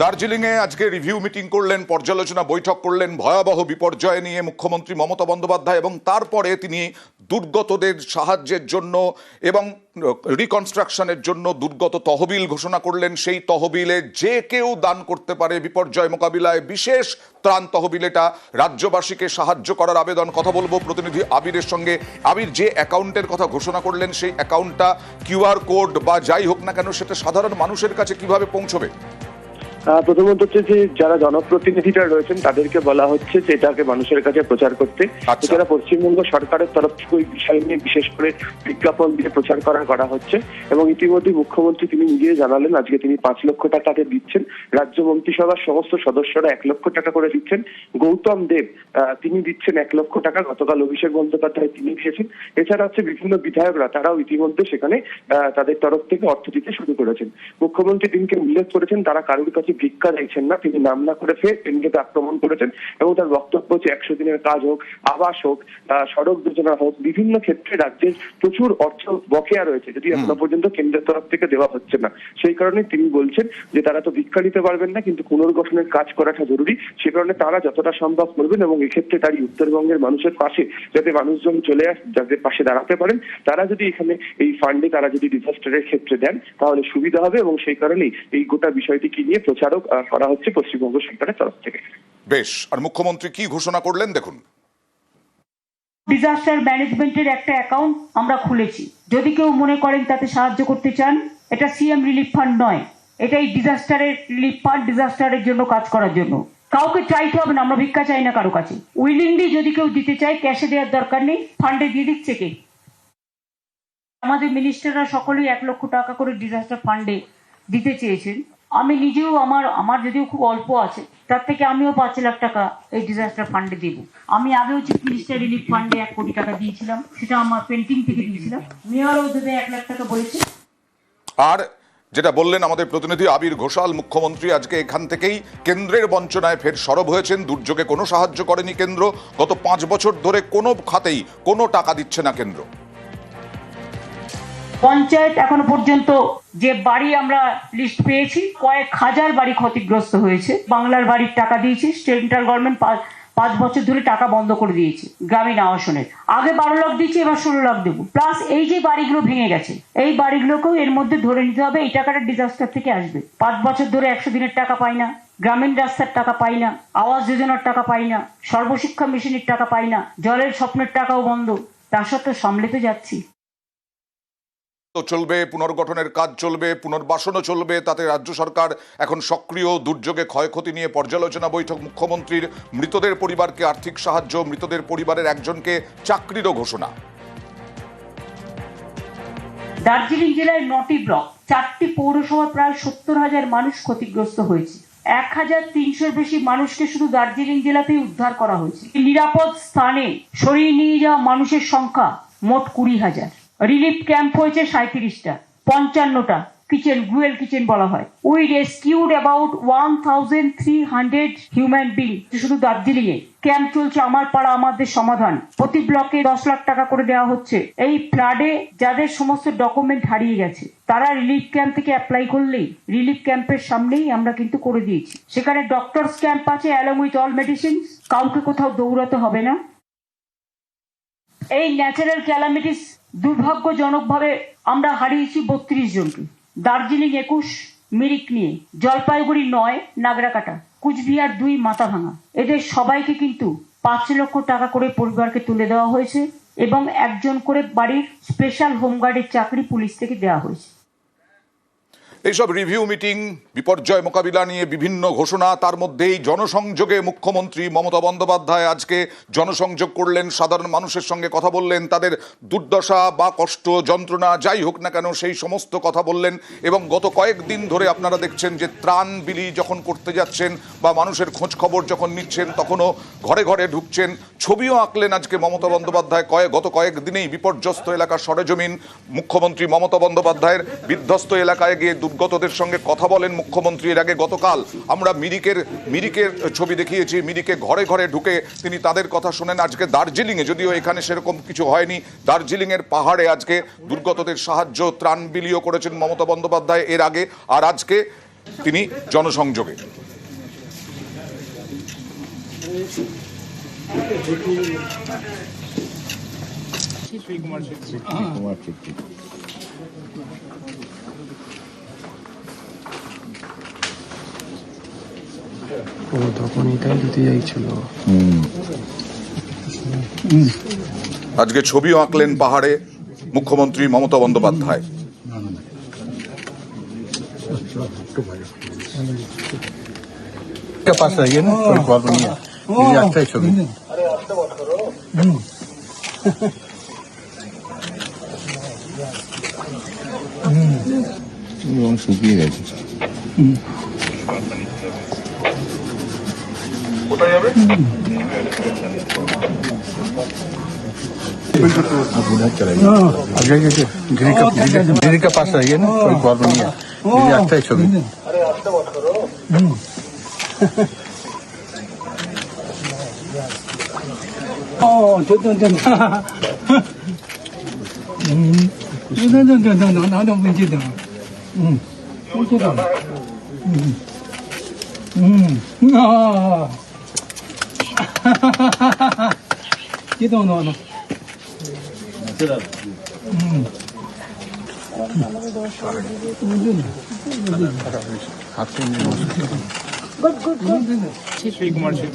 দার্জিলিংয়ে আজকে review meeting করলেন, পর্যালোচনা বৈঠক করলেন, ভয়াবহ বিপর্যয় নিয়ে মুখ্যমন্ত্রী মমতা বন্দ্যোপাধ্যায় এবং তারপরে তিনি দুর্গতদের সাহায্যের জন্য এবং রিকনস্ট্রাকশনের জন্য দুর্গত তহবিল ঘোষণা করলেন। সেই তহবিলে যে কেউ দান করতে পারে বিপর্যয় মোকাবিলায়, বিশেষ ত্রাণ তহবিল এটা। রাজ্যবাসীকে সাহায্য করার আবেদন, কথা বলব প্রতিনিধি আবিরের সঙ্গে। আবির, যে অ্যাকাউন্টের কথা ঘোষণা করলেন, সেই অ্যাকাউন্টটা কিউআর কোড বা যাই হোক না কেন, সেটা সাধারণ মানুষের কাছে কীভাবে পৌঁছবে? প্রথমত হচ্ছে যে যারা জনপ্রতিনিধিরা রয়েছেন তাদেরকে বলা হচ্ছে যে এটাকে মানুষের কাছে প্রচার করতে। আচ্ছা। এছাড়া পশ্চিমবঙ্গ সরকারের তরফ থেকে ওই বিষয় নিয়ে বিশেষ করে বিজ্ঞাপন দিয়ে প্রচার করা করা হচ্ছে। এবং ইতিমধ্যে মুখ্যমন্ত্রী তিনি নিজে জানালেন আজকে তিনি পাঁচ লক্ষ টাকাতে দিচ্ছেন। রাজ্য মন্ত্রিসভার সমস্ত সদস্যরা এক লক্ষ টাকা করে দিচ্ছেন। গৌতম দেব আহ, তিনি দিচ্ছেন এক লক্ষ টাকা। গতকাল অভিষেক বন্দ্যোপাধ্যায় তিনি দিয়েছেন এছাড়া হচ্ছে বিভিন্ন বিধায়করা তারাও ইতিমধ্যে সেখানে আহ, তাদের তরফ থেকে অর্থ দিতে শুরু করেছেন। মুখ্যমন্ত্রী দিনকে উল্লেখ করেছেন তারা কারোর কাছে ভিক্ষা চাইছেন না তিনি নাম না করে ফের কেন্দ্রকে আক্রমণ করেছেন এবং তার বক্তব্য হচ্ছে একশো দিনের কাজ হোক আবাস হোক সড়ক যোজনা হোক বিভিন্ন ক্ষেত্রে রাজ্যের প্রচুর অর্থ বকেয়া রয়েছে যদি এখনও পর্যন্ত কেন্দ্রের তরফ থেকে দেওয়া হচ্ছে না। সেই কারণে তিনি বলছেন যে তারা তো ভিক্ষা নিতে পারবেন না কিন্তু পুনর্গঠনের কাজ করাটা জরুরি। সে কারণে তারা যতটা সম্ভব করবেন এবং এক্ষেত্রে তারই উত্তরবঙ্গের মানুষের পাশে যাতে মানুষজন চলে আস যাদের পাশে দাঁড়াতে পারেন তারা যদি এখানে এই ফান্ডে তারা যদি ডিজাস্টারের ক্ষেত্রে দেন তাহলে সুবিধা হবে এবং সেই কারণেই এই গোটা বিষয়টিকে নিয়ে প্রচারক আহ, করা হচ্ছে পশ্চিমবঙ্গ সরকারের তরফ থেকে। বেশ আর মুখ্যমন্ত্রী কি ঘোষণা করলেন দেখুন। ডিজাস্টার ম্যানেজমেন্টের একটা অ্যাকাউন্ট আমরা খুলেছি। যদি কেউ মনে করেন তাতে সাহায্য করতে চান এটা সিএম রিলিফ ফান্ড নয়। এটাই ডিজাস্টারের রিলিফ ফান্ড ডিজাস্টারের জন্য কাজ করার জন্য। কাউকে চাইতে হবে না আমরা ভিক্ষা চাই না কারও কাছে। উইলিংলি যদি কেউ দিতে চায় ক্যাশে দেওয়ার দরকার নেই ফান্ডে দিয়ে দিচ্ছে কে? আমাদের মিনিস্টাররা সকলেই এক লক্ষ টাকা করে ডিজাস্টার ফান্ডে দিতে চেয়েছেন। আমি নিজেও আমার আমার যদিও খুব অল্প আছে, তার থেকে আমিও পাঁচ লাখ টাকা এই ডিজাস্টার ফান্ডে দেব। আমি আগেও চিফ মিনিস্টার রিলিফ ফান্ডে এক কোটি টাকা দিয়েছিলাম, সেটা আমার পেন্টিং থেকে দিয়েছিলাম। মেয়রও দেবে এক লাখ টাকা বলেছে। আর যেটা বললেন আমাদের প্রতিনিধি আবির ঘোষাল, মুখ্যমন্ত্রী আজকে এখান থেকেই কেন্দ্রের বঞ্চনায় ফের সরব হয়েছেন। দুর্যোগে কোনো সাহায্য করেনি কেন্দ্র। গত পাঁচ বছর ধরে কোনো খাতেই কোনো টাকা দিচ্ছে না কেন্দ্র। পঞ্চায়েত এখনও পর্যন্ত যে বাড়ি আমরা লিস্ট পেয়েছি, কয়েক হাজার বাড়ি ক্ষতিগ্রস্ত হয়েছে। বাংলার বাড়ির টাকা দিয়েছি সেন্ট্রাল গভর্নমেন্ট পাঁচ বছর ধরে টাকা বন্ধ করে দিয়েছে, গ্রামীণ আবাসনের। আগে বারো লাখ দিয়েছি, এবার ষোলো লাখ দেবো। প্লাস এই যে বাড়িগুলো ভেঙে গেছে, এই বাড়িগুলোকেও এর মধ্যে ধরে নিতে হবে, এই টাকাটা ডিজাস্টার থেকে আসবে। পাঁচ বছর ধরে একশো দিনের টাকা পাই না, গ্রামীণ রাস্তার টাকা পাই না আবাস যোজনার টাকা পাই না, সর্বশিক্ষা মিশনের টাকা পাই না, জলের স্বপ্নের টাকাও বন্ধ, তা সত্ত্বেও সামলে তো যাচ্ছি। চলবে, পুনর্গঠনের কাজ চলবে, পুনর্বাসনও চলবে, তাতে রাজ্য সরকার এখন সক্রিয়, দুর্যোগে ক্ষয়ক্ষতি নিয়ে পর্যালোচনা বৈঠক, মুখ্যমন্ত্রীর মৃতদের পরিবারকে আর্থিক সাহায্য, মৃতদের পরিবারের একজনকে চাকরিরও ঘোষণা। দার্জিলিং জেলায় নটি ব্লক, চারটি পৌরসভা প্রায় সত্তর হাজার মানুষ ক্ষতিগ্রস্ত হয়েছে। এক হাজার তিনশোর বেশি মানুষকে শুধু দার্জিলিং জেলাতেই উদ্ধার করা হয়েছে। নিরাপদ স্থানে সরিয়ে নিয়ে যাওয়া মানুষের সংখ্যা মোট কুড়ি হাজার। রিলিফ ক্যাম্প হয়েছে সাঁত্রিশটা পঞ্চান্নটা কিচেন গ্রুয়েল কিচেন বলা হয়। We rescued about one thousand three hundred human being শুধু দার্জিলিং এ ক্যাম্প চলছে আমার পাড়া, আমাদের সমাধান। প্রতি ব্লকে দশ লাখ টাকা করে দেওয়া হচ্ছে। এই ফ্লাডে যাদের সমস্ত ডকুমেন্ট হারিয়ে গেছে, তারা রিলিফ ক্যাম্প থেকে অ্যাপ্লাই করলেই রিলিফ ক্যাম্পের সামনেই আমরা কিন্তু করে দিয়েছি। সেখানে ডক্টরস ক্যাম্প আছে অ্যালং উইথ অল মেডিসিন কাউকে কোথাও দৌড়াতে হবে না। এই ন্যাচারাল ক্যালামিটিস দুর্ভাগ্যজনকভাবে আমরা হারিয়েছি বত্রিশ জনকে। দার্জিলিং একুশ, মিরিক নিয়ে। জলপাইগুড়ি নয়, নাগরাকাটা। কুচবিহার দুই মাথা ভাঙা এদের সবাইকে কিন্তু পাঁচ লক্ষ টাকা করে পরিবারকে তুলে দেওয়া হয়েছে এবং একজন করে বাড়ির স্পেশাল হোমগার্ডের চাকরি পুলিশ থেকে দেওয়া হয়েছে। এইসব রিভিউ মিটিং বিপর্যয় মোকাবিলা নিয়ে বিভিন্ন ঘোষণা, তার মধ্যেই জনসংযোগে মুখ্যমন্ত্রী মমতা বন্দ্যোপাধ্যায় আজকে জনসংযোগ করলেন, সাধারণ মানুষের সঙ্গে কথা বললেন, তাদের দুর্দশা বা কষ্ট, যন্ত্রণা যাই হোক না কেন সেই সমস্ত কথা বললেন এবং গত কয়েকদিন ধরে আপনারা দেখছেন যে ত্রাণ বিলি যখন করতে যাচ্ছেন বা মানুষের খোঁজ খবর যখন নিচ্ছেন, তখনও ঘরে ঘরে ঢুকছেন। ছবিও আঁকলেন আজকে মমতা বন্দ্যোপাধ্যায়। কয়েক গত কয়েকদিনেই বিপর্যস্ত এলাকার সরেজমিন মুখ্যমন্ত্রী মমতা বন্দ্যোপাধ্যায়ের বিধ্বস্ত এলাকায় গিয়ে দুর্গতদের সঙ্গে কথা বলেন মুখ্যমন্ত্রী। এর আগে গতকাল আমরা মিরিকের মিরিকের ছবি দেখিয়েছি। মিরিকে ঘরে ঘরে ঢুকে তিনি তাদের কথা শোনেন। আজকে দার্জিলিংয়ে যদিও এখানে সেরকম কিছু হয়নি দার্জিলিংয়ের পাহাড়ে আজকে দুর্গতদের সাহায্য ত্রাণ বিলিও করেছেন মমতা বন্দ্যোপাধ্যায় এর আগে। আর আজকে তিনি জনসংযোগে। ও তখন এটাই দিতে চাইছিল আজকে ছবিও আঁকলেন পাহাড়ে মুখ্যমন্ত্রী মমতা বন্দ্যোপাধ্যায় के पास रहिए ना कोई प्रॉब्लम नहीं है मेरी अच्छा ही छवि এবং শুকিয়ে গেছে आप उधर चलाइए आप जाइए गिरी का गिरी- गिरी के पास रहिए ना कोई प्रॉब्लम नहीं है मेरी अच्छा ही छवि 어, 됐다, 됐다. 음, 됐다, 됐다, 됐다. 나도 문제다. 음, 문제다. 음, 음, 아. けどのあの。うん。